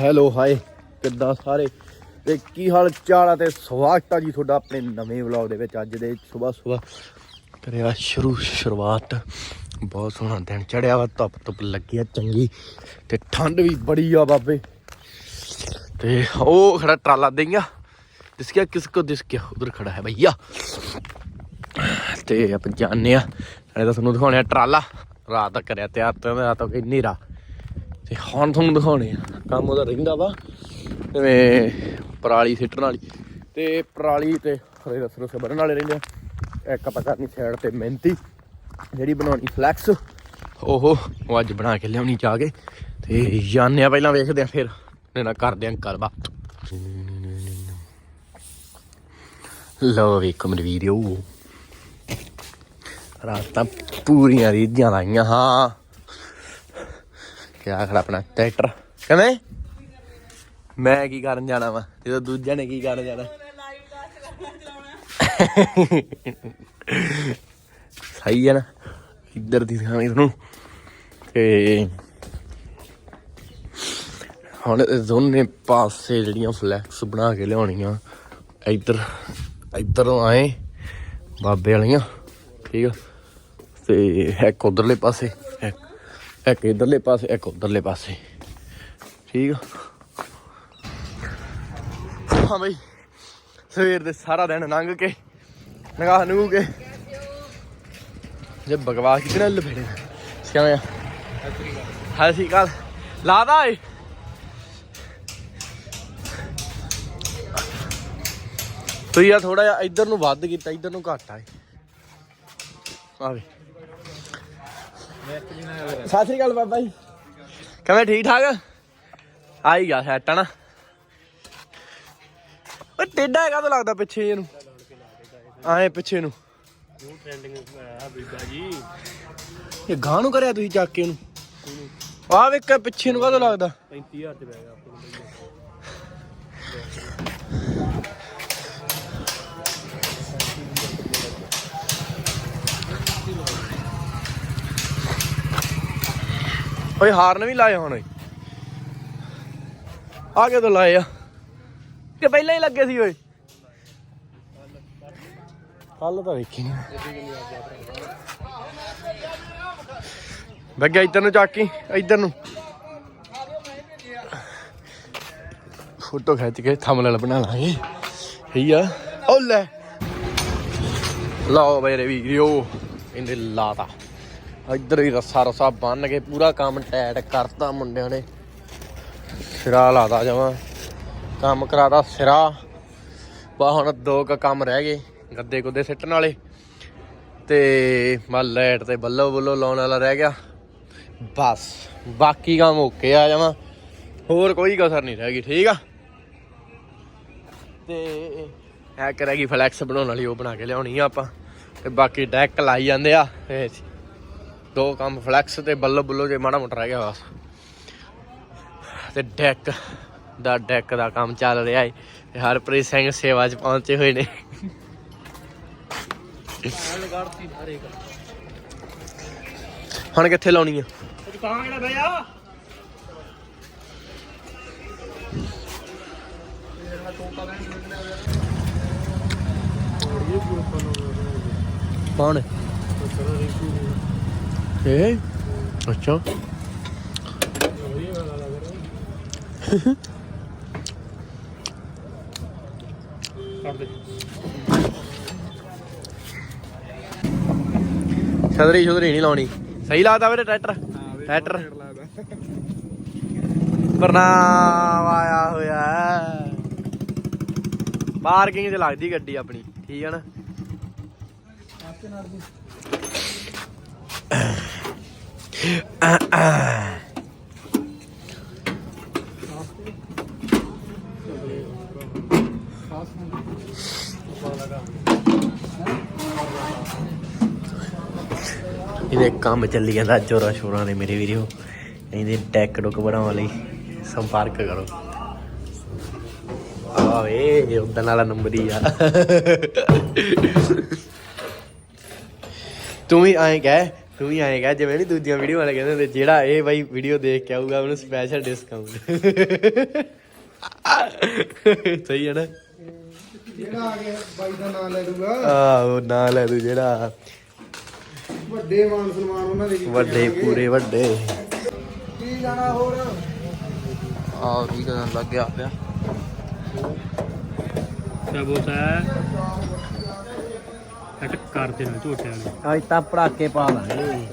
Hello, ਹਾਏ, ਕਿੱਦਾਂ ਸਾਰੇ? ਤੇ ਕੀ ਹਾਲ ਚਾਲ ਆ ਤੇ ਸਵਾਗਤ ਆ ਜੀ ਤੁਹਾਡਾ ਆਪਣੇ ਨਵੇਂ ਵਲੌਗ ਦੇ ਵਿੱਚ ਅੱਜ ਦੇ ਸਵੇਰ ਸਵੇਰ। ਕਰਿਆ ਸ਼ੁਰੂ, ਸ਼ੁਰੂਆਤ। ਬਹੁਤ ਸੋਹਣਾ ਦਿਨ ਚੜਿਆ ਵਾ, ਧੁੱਪ ਧੁੱਪ ਲੱਗੀ ਆ, ਚੰਗੀ। ਤੇ ਠੰਡ ਵੀ ਬੜੀ ਆ ਬਾਬੇ। ਤੇ ਉਹ ਖੜਾ ਟਰਾਲਾ ਦੇਂਗਾ ਦਿਸ ਗਿਆ ਕਿਸ ਕੋ ਦਿਸ ਗਿਆ ਉਧਰ ਖੜਾ ਹੈ ਭਈਆ। ਤੇ ਆਪਾਂ ਜਾਣਦੇ ਆ। ਨਾਲੇ ਤਾਂ ਤੁਹਾਨੂੰ ਦਿਖਾਉਣੇ ਆ ਟਰਾਲਾ। ਰਾਤ ਦਾ ਕਰਿਆ ਤਿਆਰ, ਤੇ ਰਾਤ ਤੱਕ ਇੰਨੀ ਰਾ ਤੇ ਹੁਣ ਤੁਹਾਨੂੰ ਦਿਖਾਉਣੇ ਆ। ਕੰਮ ਉਹਦਾ ਰਹਿੰਦਾ ਵਾ, ਜਿਵੇਂ ਪਰਾਲੀ ਸਿੱਟਣ ਵਾਲੀ। ਤੇ ਪਰਾਲੀ ਤੇ ਹਰੇ ਰਸ ਰਸ ਬਣਨ ਵਾਲੇ ਰਹਿੰਦੇ ਆ। ਇੱਕ ਆਪਾਂ ਕਰਨੀ ਸਾਈਡ ਤੇ ਮਿਹਨਤੀ, ਜਿਹੜੀ ਬਣਾਉਣੀ ਫਲੈਕਸ ਉਹ ਉਹ ਅੱਜ ਬਣਾ ਕੇ ਲਿਆਉਣੀ ਜਾ ਕੇ। ਤੇ ਜਾਣਦੇ ਆ ਪਹਿਲਾਂ ਵੇਖਦੇ ਆ ਫਿਰ ਨੇ ਨਾ ਕਰਦੇ ਆ ਗੱਲਬਾਤ ਲਓ ਵੇਖੋ ਮੇਰੀ ਵੀਡੀਓ ਰਾਤਾਂ ਪੂਰੀਆਂ ਰੀਝਾਂ ਲਾਈਆਂ, ਹਾਂ। ਕਿਆ ਖੜਾ ਆਪਣਾ? ਟਰੈਕਟਰ? ਕਿਵੇਂ ਮੈਂ ਕੀ ਕਰਨ ਜਾਣਾ ਵਾ? ਜਦੋਂ ਦੂਜਿਆਂ ਨੇ ਕੀ ਕਰਨ ਜਾਣਾ? ਸਹੀ ਹੈ ਨਾ। ਇੱਧਰ ਦੀ ਦਿਖਾਵੇਂ ਤੁਹਾਨੂੰ। ਤੇ ਹੁਣ ਦੋਨੇ ਪਾਸੇ ਜਿਹੜੀਆਂ ਫਲੈਕਸ ਬਣਾ ਕੇ ਲਿਆਉਣੀਆਂ। ਇੱਧਰ, ਇੱਧਰੋਂ ਆਏ ਬਾਬੇ ਵਾਲੀਆਂ। ਠੀਕ ਆ? ਤੇ ਇੱਕ ਉਧਰਲੇ ਪਾਸੇ, ਇੱਕ ਇੱਕ ਇਧਰਲੇ ਪਾਸੇ, ਇੱਕ ਉਧਰਲੇ ਪਾਸੇ। ਠੀਕ ਆ? ਹਾਂ ਬਈ, ਸਵੇਰ ਦੇ ਸਾਰਾ ਦਿਨ ਲੰਘ ਕੇ ਨਗਾਹ ਨੂੰ ਕੇ। ਜੇ ਬਕਵਾਸ ਕਿਤੇ ਨਾ ਲਪੇੜੇ ਕਿਵੇਂ ਆ। ਹਾਂ ਸੀ ਕੱਲ ਲਾਦਾ ਏ ਤੁਸੀਂ ਯਾ ਥੋੜਾ ਜਿਹਾ ਇੱਧਰ ਨੂੰ ਵੱਧ ਕੀਤਾ, ਇੱਧਰ ਨੂੰ ਘੱਟ ਆਏ ਆਵੇ ਸਤਿ ਸ੍ਰੀ ਅਕਾਲ ਬਾਬਾ ਜੀ। ਕਿਵੇਂ ਠੀਕ ਠਾਕ? ਆਈ ਗਿਆ ਸੈਟ ਨਾ ਓ ਟੇਡਾ ਹੈਗਾ ਤਾਂ ਲੱਗਦਾ ਪਿੱਛੇ ਇਹਨੂੰ ਆਏ ਪਿੱਛੇ ਨੂੰ। ਉਹ ਟ੍ਰੈਂਡਿੰਗ ਆ ਬੀਬਾ ਜੀ ਇਹ ਗਾਂ ਨੂੰ ਕਰਿਆ ਤੁਸੀਂ ਚੱਕ ਕੇ ਇਹਨੂੰ? ਆ ਵੇਖ ਪਿੱਛੇ ਨੂੰ ਕਾਹਦਾ ਲੱਗਦਾ? 35000 ਤੇ ਪੈ ਗਿਆ ਓਏ ਹਾਰਨ ਵੀ ਲਾਏ ਹੁਣ ਆ ਕੇ ਤੋਂ ਲਾਏ ਆ? ਕਿ ਪਹਿਲਾਂ ਹੀ ਲੱਗੇ ਸੀ ਓਏ। ਕੱਲ ਤਾਂ ਵੇਖੀ ਨਹੀਂ ਬੱਗਾ ਇੱਧਰ ਨੂੰ ਚੱਕੀ, ਇੱਧਰ ਨੂੰ। ਫੋਟੋ ਖਿੱਚ ਕੇ ਥੰਬਨੇਲ ਬਣਾ ਲਾਂਗੇ। ਠੀਕ ਆ। ਓ ਲੈ। ਲਓ ਮੇਰੇ ਵੀਡੀਓ ਇਹਨੇ ਲਾਤਾ। ਇੱਧਰ ਹੀ ਰੱਸਾ ਰੱਸਾ ਬੰਨ ਕੇ ਪੂਰਾ ਕੰਮ ਟੈਟ ਕਰਤਾ ਮੁੰਡਿਆਂ ਨੇ। ਸਿਰਾ ਲਾਦਾ ਜਾਵਾਂ। ਕੰਮ ਕਰਾਦਾ ਸਿਰਾ। ਬਾ ਹੁਣ ਦੋ ਕ ਕੰਮ ਰਹਿ ਗਏ, ਗੱਦੇ ਗੁੱਦੇ ਸਿੱਟਣ ਵਾਲੇ। ਤੇ ਮਾ ਲੈਟ ਤੇ ਬੱਲੋ ਬੱਲੋ ਲਾਉਣ ਵਾਲਾ ਰਹਿ ਗਿਆ। ਬਸ, ਬਾਕੀ ਕੰਮ ਓਕੇ ਆ ਜਾਵਾਂ। ਹੋਰ ਕੋਈ ਕਸਰ ਨਹੀਂ ਰਹਿ ਗਈ, ਠੀਕ ਆ? ਤੇ ਐ ਕਰੇਗੀ ਫਲੈਕਸ ਬਣਾਉਣ ਵਾਲੀ, ਉਹ ਬਣਾ ਕੇ ਲਿਆਉਣੀ ਆ ਆਪਾਂ। ਤੇ ਬਾਕੀ ਡੈਕ ਲਾਈ ਜਾਂਦੇ ਆ। ਦੋ ਕੰਮ ਫਲੈਕਸ ਤੇ ਬੱਲੋ ਬੁੱਲੋ ਜੇ ਮਾੜਾ ਮੋਟਾ ਰਹਿ ਗਿਆ ਬਸ। ਤੇ ਡੈਕ ਦਾ ਡੈਕ ਦਾ ਕੰਮ ਚੱਲ ਰਿਹਾ ਹੈ ਤੇ ਹਰਪ੍ਰੀਤ ਸਿੰਘ ਸੇਵਾ 'ਚ ਪਹੁੰਚੇ ਹੋਏ ਨੇ। ਹੁਣ ਕਿੱਥੇ ਲਾਉਣੀ ਆ? ਦੁਕਾਨ ਕਿਹੜਾ ਬਈਆ ਕੌਣ ਏ ਅੱਛਾ ਛਤਰੀ ਛੁਤਰੀ ਨਹੀਂ ਲਾਉਣੀ ਸਹੀ ਲੱਗਦਾ ਵੀਰੇ ਟਰੈਕਟਰ ਟਰੈਕਟਰ ਪ੍ਰਣਾਮ ਆਇਆ ਹੋਇਆ। ਪਾਰਕਿੰਗ 'ਚ ਲੱਗਦੀ ਗੱਡੀ ਆਪਣੀ ਠੀਕ ਹੈ ਨਾ ਇਹਦੇ ਕੰਮ ਚੱਲੀ ਜਾਂਦਾ, ਜੋਰਾਂ ਸ਼ੋਰਾਂ ਨੇ ਮੇਰੇ ਵੀਰੋ। ਇਹਦੇ ਟੈਕ ਡੁਕ ਬਣਾਉਣ ਲਈ ਸੰਪਰਕ ਕਰੋ। ਆ ਉਦਾਂ ਵਾਲਾ ਨੰਬਰ ਹੀ ਆ। ਤੂੰ ਵੀ ਐਂ ਕਹਿ ਤੂੰ ਵੀ ਆਏਗਾ ਜਿਵੇਂ ਨਹੀਂ ਦੂਜੀਆਂ ਵੀਡੀਓ ਵਾਲੇ ਕਹਿੰਦੇ ਹੁੰਦੇ ਜਿਹੜਾ ਇਹ ਬਾਈ ਵੀਡੀਓ ਦੇਖ ਕੇ ਆਊਗਾ ਉਹਨੂੰ ਸਪੈਸ਼ਲ ਡਿਸਕਾਊਂਟ ਸਹੀ ਹੈ ਨਾ? ਜਿਹੜਾ ਆ ਗਿਆ ਬਾਈ ਦਾ ਨਾਮ ਲੈ ਦੂਗਾ। ਆਹੋ ਨਾਂ ਲੈ ਤੂੰ ਜਿਹੜਾ। ਵੱਡੇ ਮਾਨ ਸਨਮਾਨ ਉਹਨਾਂ ਦੇ ਕੀਤੇ ਵੱਡੇ ਜਾਣਗੇ। ਪੂਰੇ ਵੱਡੇ। ਕੀ ਜਾਣਾ ਹੋਰ? ਆਹ ਵੀ ਕਰਨ ਲੱਗ ਗਿਆ। ਪਿਆ ਸਭ ਹੋਤਾ ਹੈ? ਕੱਟ ਕਰ ਦੇਣਾ ਝੋਟਿਆਂ ਨੇ ਅੱਜ ਤਾਂ ਪੜਾਕੇ ਪਾ ਲਾਂਗੇ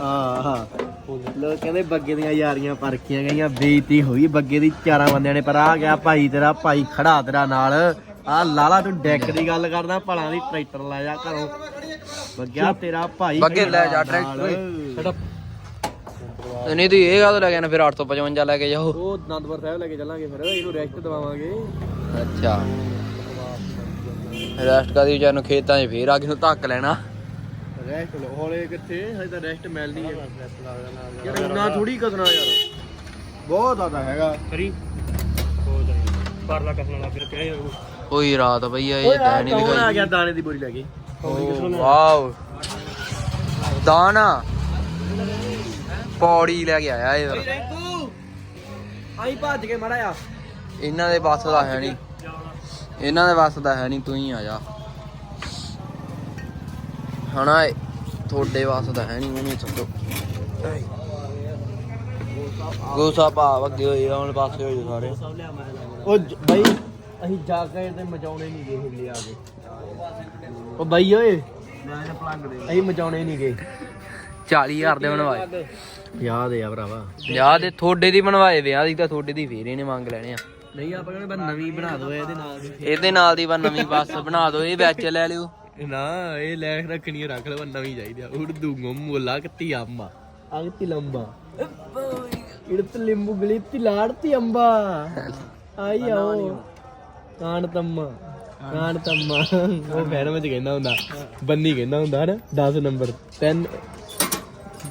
ਆਹ ਲੋਕ ਕਹਿੰਦੇ ਬੱਗੇ ਦੀਆਂ ਯਾਰੀਆਂ ਪਰਖੀਆਂ ਗਈਆਂ? ਬੇਇੱਜ਼ਤੀ ਹੋਈ ਬੱਗੇ ਦੀ। ਚਾਰਾਂ ਬੰਦਿਆਂ ਨੇ ਪਰ ਆ ਗਿਆ ਭਾਈ ਤੇਰਾ ਭਾਈ ਖੜਾ ਤੇਰਾ ਨਾਲ। ਆ ਲਾਲਾ ਤੂੰ ਡੈਕ ਦੀ ਗੱਲ ਕਰਦਾ ਭਲਾ ਦੀ ਟਰੈਕਟਰ ਲੈ ਜਾ ਘਰੋਂ। ਬੱਗਿਆ ਤੇਰਾ ਭਾਈ ਬੱਗੇ ਲੈ ਜਾ ਖੜਾ ਨਾਲ। ਟਰੈਕਟਰ ਨਹੀਂ ਤੂੰ ਇਹ ਗੱਲ ਲੈ ਗਿਆ ਨਾ ਫਿਰ 855 ਲੈ ਕੇ ਜਾਓ। ਉਹ ਅਨੰਦਪੁਰ ਸਾਹਿਬ ਲੈ ਕੇ ਚੱਲਾਂਗੇ ਫਿਰ ਇਹਨੂੰ ਰੈਸਟ ਦਵਾਵਾਂਗੇ। ਅੱਛਾ। ਰੈਸਟ ਕਰਦੀ ਵਿਚਾਰ ਨੂੰ ਖੇਤਾਂ 'ਚ ਫੇਰ ਆ ਕੇ ਨੂੰ ਧੱਕ ਲੈਣਾ। ਰੈਸਟ ਲੋ ਹੌਲੇ ਕਿੱਥੇ? ਹਜੇ ਤਾਂ ਰੈਸਟ ਮਿਲਣੀ ਹੈ। ਯਾਰ ਇੰਨਾ ਥੋੜੀ ਕਸਣਾ ਯਾਰ। ਬਹੁਤ ਜ਼ਿਆਦਾ ਹੈਗਾ। ਕਰੀ? ਹੋ ਜਾਏ ਪਰਲਾ ਕਸਣ ਲੱਗ ਫਿਰ ਕਿਹਾ ਯਾਰ ਕੋਈ ਰਾਤ ਭਈਆ ਓਏ ਇਹ ਤਾਂ ਨਹੀਂ ਕੌਣ ਆ ਦਿਖਾਈ। ਗਿਆ ਦਾਣੇ ਦੀ ਬੋਰੀ ਲੈ ਕੇ? ਵਾਓ। ਦਾਣਾ। ਪੌੜੀ ਲੈ ਕੇ ਆਇਆ ਇਹ। ਆਈ ਭੱਜ ਕੇ ਮੜਾ ਆ ਇਹਨਾਂ ਦੇ ਵੱਸ ਦਾ ਹੈ ਨਹੀਂ। ਇਹਨਾਂ ਦੇ ਵੱਸ ਦਾ ਹੈ ਨਹੀਂ ਤੂੰ ਹੀ ਆ ਜਾ। ਹਣਾ ਤੁਹਾਡੇ ਵੱਸ ਦਾ ਹੈ ਨਹੀਂ ਉਹਨੂੰ ਸੱਦੋ। ਗੋਸਾ ਪਾ ਅੱਗੇ ਹੋਏ ਆਉਣ ਪਾਸੇ ਹੋਏ ਸਾਰੇ। ਉਹ ਬਾਈ ਅਸੀਂ ਜਾ ਕੇ ਤੇ ਮਚਾਉਣੇ ਨਹੀਂ ਗਏ ਹਿੱਲੇ ਆ ਕੇ। ਉਹ ਬਾਈ ਓਏ ਅਸੀਂ ਮਚਾਉਣੇ ਨਹੀਂ ਗਏ 40000 ਦੇ ਬਣਵਾਏ। ਯਾਦ ਆ ਭਰਾਵਾ। ਵਿਆਹ ਦੇ ਤੁਹਾਡੇ ਦੀ ਬਣਵਾਏ ਵਿਆਹ ਦੀ ਤਾਂ ਤੁਹਾਡੇ ਦੀ ਫੇਰ ਇਹਨੇ ਮੰਗ ਲੈਣੇ ਆ। ਨਹੀਂ ਆਪਾਂ ਕਹਿੰਦੇ ਬਸ ਨਵੀਂ ਬਣਾ ਦੋ ਇਹਦੇ ਨਾਲ ਦੀ ਇਹਦੇ ਨਾਲ ਦੀ ਬਸ ਨਵੀਂ ਬੱਸ ਬਣਾ ਦਿਓ ਇਹ ਵਿੱਚ ਲੈ ਲਿਓ। ਨਾ ਇਹ ਲੈ ਰੱਖਣੀ ਆ, ਰੱਖ ਲਓ ਨਵੀਂ ਚਾਹੀਦੀ ਆ। ਉਰਦੂ ਮੁੱਲਾ ਕੱਤੀ ਅੰਮਾ ਅਗਤੀ ਲੰਬਾ। ਇੜਤ ਲਿੰਬੂ ਗਲਿਪਤੀ ਲਾੜਤੀ ਅੰਬਾ। ਆਈ ਆਓ। ਕਾਣ ਤੰਮਾ ਕਾਣ। ਤੰਮਾ। ਉਹ ਫੈਨ ਵਿੱਚ ਕਹਿੰਦਾ ਹੁੰਦਾ ਬੰਨੀ ਕਹਿੰਦਾ ਹੁੰਦਾ ਨਾ 10 ਨੰਬਰ 3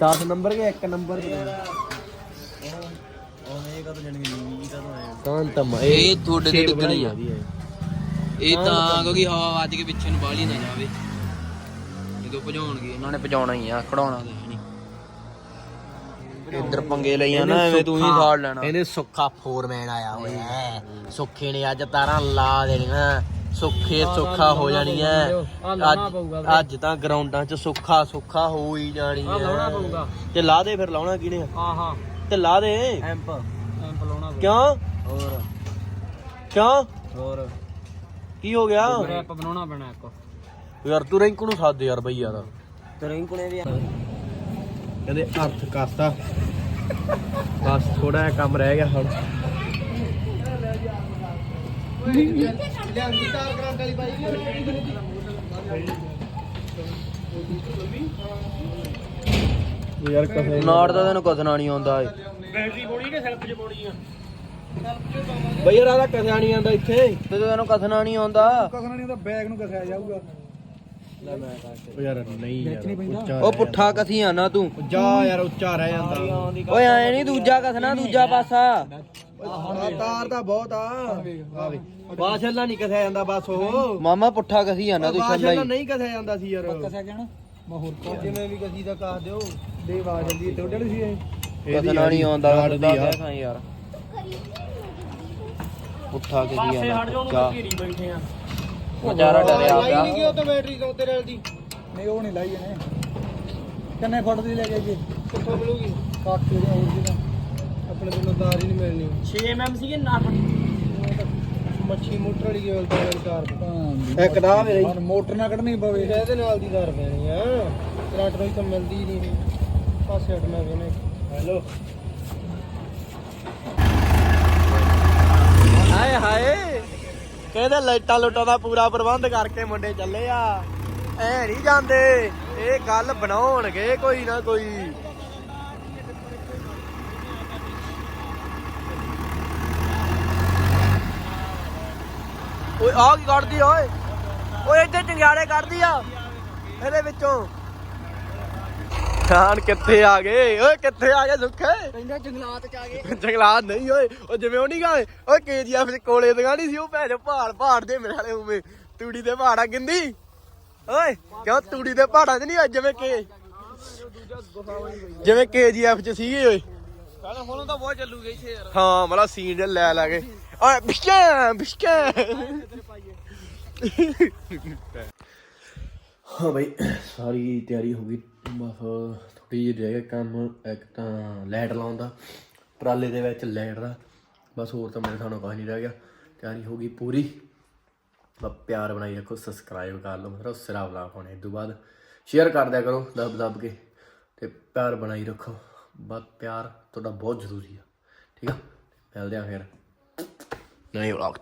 10 ਨੰਬਰ ਕੇ 1 ਨੰਬਰ? ਕਾਣ ਤੰਮਾ ਇਹ ਤੁਹਾਡੇ ਤੇ ਡਿੱਗਣੀ ਆ। ਇਹ ਤਾਂ ਕਿਉਂਕਿ ਹਵਾ ਵੱਜ ਕੇ ਪਿੱਛੇ ਨੂੰ ਬਾਹਲੀ ਨਾ ਜਾਵੇ। ਜਦੋਂ ਭਜਾਉਣਗੇ ਇਹਨਾਂ ਨੇ ਭਜਾਉਣਾ ਹੀ ਆ ਖੜਾਉਣਾ ਤਾਂ ਹੈ ਨਹੀਂ। ਇੱਧਰ ਪੰਗੇ ਲਈਆਂ ਨਾ ਐਵੇਂ ਤੂੰ ਹੀ ਸਾੜ ਲੈਣਾ। ਇਹਨੇ ਸੁੱਖਾ ਫੋਰਮੈਨ ਆਇਆ ਹੋਇਆ ਹੈ। ਸੁੱਖੇ ਨੇ ਅੱਜ ਤਾਰਾਂ ਲਾ ਦੇਣੀਆਂ। ਸੁੱਖੇ ਸੁੱਖਾ ਹੋ ਜਾਣੀਆਂ। ਅੱਜ ਅੱਜ ਤਾਂ ਗਰਾਊਂਡਾਂ 'ਚ ਸੁੱਖਾ ਸੁੱਖਾ ਹੋ ਹੀ ਜਾਣੀ ਹੈ। ਤੇ ਲਾ ਦੇ ਫਿਰ ਲਾਉਣਾ ਕਿਹਨੇ ਆ? ਆਹਾ ਤੇ ਲਾ ਦੇ। ਐਂਪ ਐਂਪ ਲਾਉਣਾ ਕਿਉਂ? ਹੋਰ। ਕਿਉਂ? ਹੋਰ। ਕੀ ਹੋ ਗਿਆ? ਐਪ ਬਣਾਉਣਾ ਪੈਣਾ ਇੱਕ। ਯਾਰ ਤੂੰ ਰਿੰਕੂ ਨੂੰ ਸਾਧ ਦੇ ਯਾਰ ਬਈ ਯਾਰ। ਤੇ ਰਿੰਕੂ ਵੀ ਕਹਿੰਦੇ ਅਰਥ ਕਰਤਾ। ਬਸ ਥੋੜਾ ਜਿਹਾ ਕੰਮ ਰਹਿ ਗਿਆ ਹੁਣ। ਲਿਆਂਦੀ ਤਾਰ ਕਰੰਟ ਵਾਲੀ ਬਾਈ ਯਾਰ ਕਸੇ ਨਾੜ ਦਾ ਤੈਨੂੰ ਕਥਨਾ ਨਹੀਂ ਆਉਂਦਾ ਏ ਬੈਟਰੀ ਪਾਉਣੀ ਕਿ ਸੈਲਫ ਚ ਪਾਉਣੀ ਆ? ਬਈ ਯਾਰ ਆਦਾ ਕਸਿਆ ਨਹੀਂ ਆਂਦਾ ਇੱਥੇ। ਤੇ ਤੈਨੂੰ ਕਥਨਾ ਨਹੀਂ ਆਉਂਦਾ। ਕਸਣਾ ਨਹੀਂ ਤਾਂ ਬੈਗ ਨੂੰ ਕਸਿਆ ਜਾਊਗਾ। ਉਹ ਯਾਰ ਨਹੀਂ ਯਾਰ ਉੱਚਾ ਉਹ ਪੁੱਠਾ ਕਥੀਆਂ ਨਾ ਤੂੰ। ਜਾ ਯਾਰ ਉੱਚਾ ਰਹਿ ਜਾਂਦਾ। ਓਏ ਐ ਨਹੀਂ ਦੂਜਾ ਕਥਨਾ ਦੂਜਾ ਪਾਸਾ। ਆਹ ਤਾਰ ਤਾਂ ਬਹੁਤ ਆ। ਆ ਵੇ ਬਾਸ਼ੱਲਾ ਨਹੀਂ ਕਸਿਆ ਜਾਂਦਾ ਬਸ ਉਹ। ਮਾਮਾ ਪੁੱਠਾ ਕਥੀਆਂ ਨਾ ਤੂੰ ਛੱਲਾ ਨਹੀਂ ਕਸਿਆ ਜਾਂਦਾ ਸੀ ਯਾਰ। ਕਸਿਆ ਜਾਣਾ ਮੈਂ ਹੋਰ ਜਿਵੇਂ ਵੀ ਕਸੀ ਦਾ ਕਾਹ ਦਿਓ। ਦੇ ਆਵਾਜ਼ ਜਲਦੀ ਤੇ ਉੱਡਣ ਸੀ ਇਹ? ਕਥਨਾ ਨਹੀਂ ਆਉਂਦਾ ਲਾੜ ਕੱਢਦਾ ਦੀ ਆ। ਕਹਿ ਖਾਂ ਯਾਰ। ਪੁੱਠਾ ਪਾਸੇ ਹਟ ਜਾਓ ਜਾ। ਉਹਨੂੰ ਘੇਰੀ ਬੈਠੇ ਆ। ਵਿਚਾਰਾ ਡਰਿਆ ਲਾਈ ਪਿਆ ਨਹੀਂ ਗਿਆ ਉਹ ਤਾਂ ਬੈਟਰੀ ਤੋਂ ਤੇਰੇ ਦੀ। ਨਹੀਂ ਉਹ ਨਹੀਂ ਲਾਈ ਇਹਨੇ। ਕਿੰਨੇ ਫੁੱਟ ਦੀ ਲੈ ਕੇ ਜੀ ਕਿੱਥੋਂ ਮਿਲੂਗੀ? ਕਾਕੇ ਦੀ ਹੋਰ ਦੀ ਆਪਣੇ ਕੋਲ ਤਾਰ ਹੀ ਨਹੀਂ ਮਿਲਣੀ। 6 ਐਮ ਸੀ ਕਿ 9 ਮੱਛੀ ਮੋਟਰ ਵਾਲੀ ਕੇਵਲ ਤਾਰ ਵਾਲੀ ਤਾਰ ਇੱਕ ਦਾ ਮੇਰੇ ਮੋਟਰ ਨਾ ਕੱਢਣੀ ਪਵੇ। ਇਹਦੇ ਨਾਲ ਦੀ ਤਾਰ ਪੈਣੀ ਆ। ਕਰੰਟ ਨੂੰ ਤਾਂ ਮਿਲਦੀ ਹੀ ਨਹੀਂ। ਪਾਸੇ ਹਟਣਾ ਪੈਣਾ ਹੈਲੋ ਹਾਏ ਹਾਏ ਕਹਿੰਦੇ ਲਾਈਟਾਂ ਲੁੱਟਾਂ ਦਾ ਪੂਰਾ ਪ੍ਰਬੰਧ ਕਰਕੇ ਮੁੰਡੇ ਚੱਲੇ ਆ? ਐ ਨਹੀਂ ਜਾਂਦੇ ਇਹ ਗੱਲ ਬਣਾਉਣਗੇ ਕੋਈ ਨਾ ਕੋਈ। ਓਏ ਆ ਕੀ ਕੱਢਦੀ ਓਏ? ਓਏ ਇੱਥੇ ਚੰਗਿਆੜੇ ਕੱਢਦੀ ਆ ਇਹਦੇ ਵਿੱਚੋਂ। ਖਾਨ ਕਿੱਥੇ ਆ ਗਏ? ਓਏ ਕਿੱਥੇ ਆ ਗਏ ਸੁੱਖੇ? ਕਹਿੰਦਾ ਜੰਗਲਾਤ ਚ ਆ ਗਏ। ਜੰਗਲਾਤ ਨਹੀਂ ਓਏ ਉਹ ਜਿਵੇਂ ਉਹ ਨਹੀਂ ਗਾਏ ਓਏ ਕੇਜੀਐਫ ਚ ਕੋਲੇ ਦੁਕਾਨੀ ਸੀ ਉਹ ਭੈਣ ਚੋ ਪਹਾੜ ਪਹਾੜ ਦੇ ਮੇਰੇ ਵਾਲੇ ਉਵੇਂ। ਤੂੜੀ ਦੇ ਪਹਾੜ ਗਿੰਦੀ? ਓਏ ਕਿਉਂ ਤੂੜੀ ਦੇ ਪਹਾੜਾਂ 'ਚ ਨਹੀਂ ਅੱਜ ਜਿਵੇਂ ਕਿ ਜਿਵੇਂ ਕੇਜੀਐਫ 'ਚ ਸੀਗੇ ਓਏ। ਗਾਣਾ ਹੁਣ ਤਾਂ ਬਹੁਤ ਚੱਲੂਗਾ ਇੱਥੇ ਯਾਰ। ਹਾਂ ਮਲਾ ਸੀਨ ਜਿਹਾ ਲੈ ਲੈ ਕੇ ਓਏ ਬਿਸ਼ਕਾ ਬਿਸ਼ਕਾ ਹਾਂ ਬਈ ਸਾਰੀ ਤਿਆਰੀ ਹੋ ਗਈ। ਬਸ ਥੋੜੀ ਜਿਹੀ ਰਹਿ ਗਿਆ ਕੰਮ, ਇੱਕ ਤਾਂ ਲਾਈਟ ਲਾਉਣ ਦਾ, ਟਰਾਲੇ ਦੇ ਵਿੱਚ ਲਾਈਟ ਦਾ, ਬਸ ਹੋਰ ਤਾਂ ਮੇਰੇ ਸਾਨੂੰ ਕੁਝ ਨਹੀਂ ਰਹਿ ਗਿਆ। ਤਿਆਰੀ ਹੋ ਗਈ ਪੂਰੀ। ਬਸ ਪਿਆਰ ਬਣਾਈ ਰੱਖੋ ਸਬਸਕ੍ਰਾਈਬ ਕਰ ਲਓ, ਮਤਲਬ ਸਿਰਾ ਬਲਾ ਹੋਣੇ ਇਸ ਤੋਂ ਬਾਅਦ ਸ਼ੇਅਰ ਕਰ ਦਿਆ ਕਰੋ ਦੱਬ ਦੱਬ ਕੇ ਤੇ ਪਿਆਰ ਬਣਾਈ ਰੱਖੋ। ਬਸ ਪਿਆਰ ਤੁਹਾਡਾ ਬਹੁਤ ਜ਼ਰੂਰੀ ਆ। ਠੀਕ ਆ? ਮਿਲਦੇ ਆ ਫਿਰ। ਨਹੀਂ ਵਲੌਗ